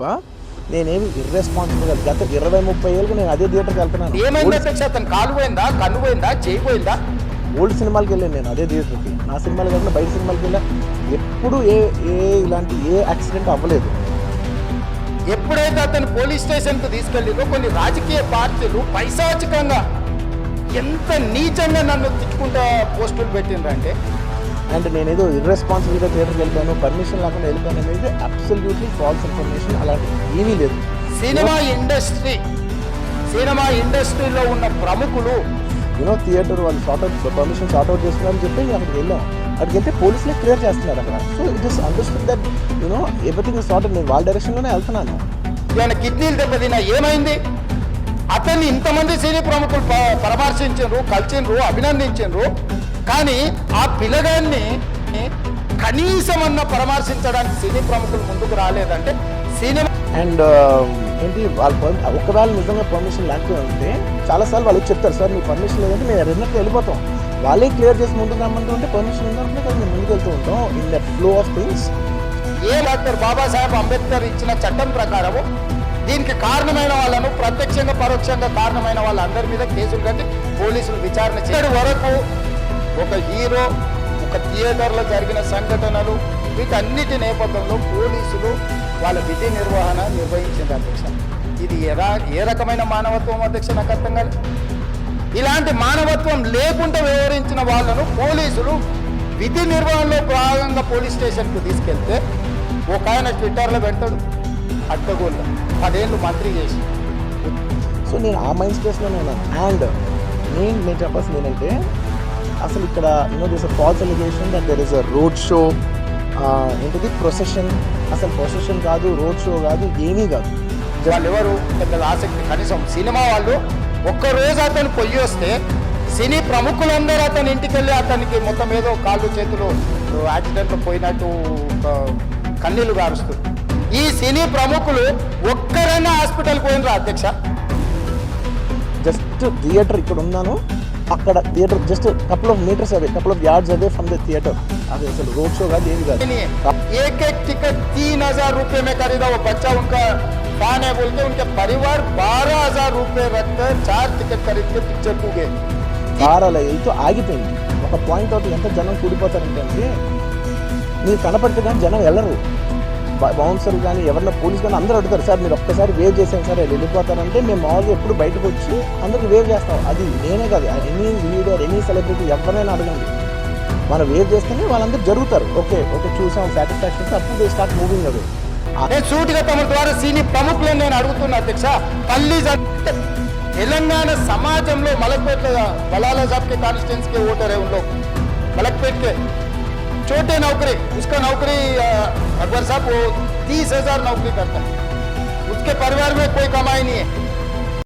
తప్ప నేనేమి ఇర్రెస్పాన్సిబుల్గా గత ఇరవై ముప్పై ఏళ్ళకి నేను అదే థియేటర్కి వెళ్తున్నాను. ఏమైంది అధ్యక్ష? అతను కాలు పోయిందా? కన్ను పోయిందా? చేయి పోయిందా? ఓల్డ్ సినిమాలకి వెళ్ళాను నేను అదే థియేటర్కి నా సినిమాలు కాకుండా బయట సినిమాలకి వెళ్ళా. ఎప్పుడు ఏ ఏ ఇలాంటి ఏ యాక్సిడెంట్ అవ్వలేదు. ఎప్పుడైతే అతను పోలీస్ స్టేషన్కు తీసుకెళ్ళిందో కొన్ని రాజకీయ పార్టీలు పైశాచికంగా ఎంత నీచంగా నన్ను తిట్టుకుంటా పోస్టులు పెట్టిండ్రంటే అండ్ నేనేదో ఇర్రెస్పాన్సిబుల్గా థియేటర్కి వెళ్ళిపోయాను. పర్మిషన్ లేకుండా వెళ్ళిపోయాను అనేది అబ్సల్యూట్లీ ఫాల్స్ ఇన్ఫర్మేషన్ అలాంటి ఏమీ లేదు. సినిమా ఇండస్ట్రీ సినిమా ఇండస్ట్రీలో ఉన్న ప్రముఖులు యూనో థియేటర్ వాళ్ళు short out permission short out చేస్తున్నారని చెప్పి అక్కడికి వెళ్ళాం. అక్కడికి వెళ్తే పోలీసులే క్లియర్ చేస్తున్నారు అక్కడ. So it is understood that you know everything is sorted నేను వాళ్ళ డైరెక్షన్లోనే వెళ్తున్నాను. ఏమైనా కిడ్నీలు దెబ్బతిన్నా ఏమైంది? అతన్ని ఇంతమంది సినీ ప్రముఖులు పరామర్శించారు కలిసిండ్రు అభినందించారు కానీ ఆ పిల్లగాన్ని కనీసం అన్న పరామర్శించడానికి సినీ ప్రముఖులు ముందుకు రాలేదంటే సినిమా అండ్ ఏంటి వాళ్ళ ఒకవేళ నిజంగా పర్మిషన్ లేకపోతే ఉంటే చాలాసార్లు వాళ్ళకి చెప్తారు సార్ మీ పర్మిషన్ లేదంటే మేము రెండుకి వెళ్ళిపోతాం. వాళ్ళే క్లియర్ చేసి ముందుకు రమ్మంటూ ఉంటే పర్మిషన్ ఉందంటే కదా మేము ముందుకు వెళ్తూ ఉంటాం in that flow of things. A doctor Babasaheb Ambedkar ఇచ్చిన చట్టం ప్రకారము దీనికి కారణమైన వాళ్ళను ప్రత్యక్షంగా పరోక్షంగా కారణమైన వాళ్ళందరి మీద కేసులు కట్టి పోలీసులు విచారణ చేయడం వరకు ఒక హీరో ఒక థియేటర్లో జరిగిన సంఘటనలు వీటన్నిటి నేపథ్యంలో పోలీసులు వాళ్ళ విధి నిర్వహణ నిర్వహించింది అధ్యక్ష. ఇది ఎలా ఏ రకమైన మానవత్వం అధ్యక్ష నాకు అర్థం కాదు ఇలాంటి మానవత్వం లేకుండా వ్యవహరించిన వాళ్ళను పోలీసులు విధి నిర్వహణలో భాగంగా పోలీస్ స్టేషన్కు తీసుకెళ్తే ఒక ఆయన ట్విట్టర్లో పెడతాడు అడ్డగోళ్ళు పదేళ్ళు మంత్రి చేసి. సో నేను ఆ మైండ్ స్పేస్లోనే ఉన్నాను. అండ్ నేను నేను చెప్పాల్సింది ఏంటంటే అసలు ఇక్కడ you know this false allegation that there is a road show ఏంటిది ప్రొసెషన్ అసలు ప్రొసెషన్ కాదు రోడ్ షో కాదు ఏమీ కాదు. వాళ్ళు ఎవరు పెద్ద ఆసక్తి. కనీసం సినిమా వాళ్ళు ఒక్క రోజు అతను పొయ్యి వస్తే సినీ ప్రముఖులందరూ అతని ఇంటికి వెళ్ళి అతనికి మొత్తం ఏదో కాళ్ళు చేతులు యాక్సిడెంట్లో పోయినట్టు కన్నీళ్ళు గారుస్తారు ఈ సినీ ప్రముఖులు ఒక్కరైనా హాస్పిటల్కి పోయినరా అధ్యక్ష? జస్ట్ థియేటర్ ఇక్కడ ఉన్నాను. అక్కడ theatre just couple of metres away couple of yards away from the theatre అది అసలు రోడ్ షో కాదు ఏమి కాదు एक एक टिकट तीन हजार रुपए में खरीदा वो बच्चा उनका फैन है बोल के उनके परिवार बारह हजार रुपए रखकर चार टिकट खरीद के पिक्चर को गए కార్ అలా వెళ్తూ ఆగిపోయింది ఒక పాయింట్ అవుట్ ఎంత జనం కూడిపోతారంటే మీరు కనపడితే కానీ జనం వెళ్ళరు బౌన్సర్ కానీ ఎవరన్నా పోలీస్ కానీ అందరూ అడుగుతారు సార్ మీరు ఒక్కసారి వేవ్ చేసాం సార్ వెళ్ళిపోతారంటే మేము మామూలుగా ఎప్పుడు బయటకు వచ్చి అందరికి వేవ్ చేస్తాం. అది నేనే కాదు ఎనీ లీడర్ ఎనీ సెలబ్రిటీ ఎవరైనా అడగండి. మనం వేవ్ చేస్తేనే వాళ్ళందరూ జరుగుతారు. ఓకే ఓకే చూసాం సాటిస్ఫాక్షన్ అప్పుడు స్టార్ట్ మూవింగ్ అవే నేను సూటిగా తమ ద్వారా సీని ప్రముఖులను నేను అడుగుతున్నా అధ్యక్ష. తల్లి తెలంగాణ సమాజంలో మలక్పేట బలాల జాబ్కి కాన్స్టిట్యున్సీకి ఓటర్ ఏ ఉండవు మలక్పేట్కే. చోటే నౌకరీ छोटे నౌకరీ अकबर साहब, वो तीस हज़ार नौकरी करता है। उसके परिवार में कोई कमाई नहीं है।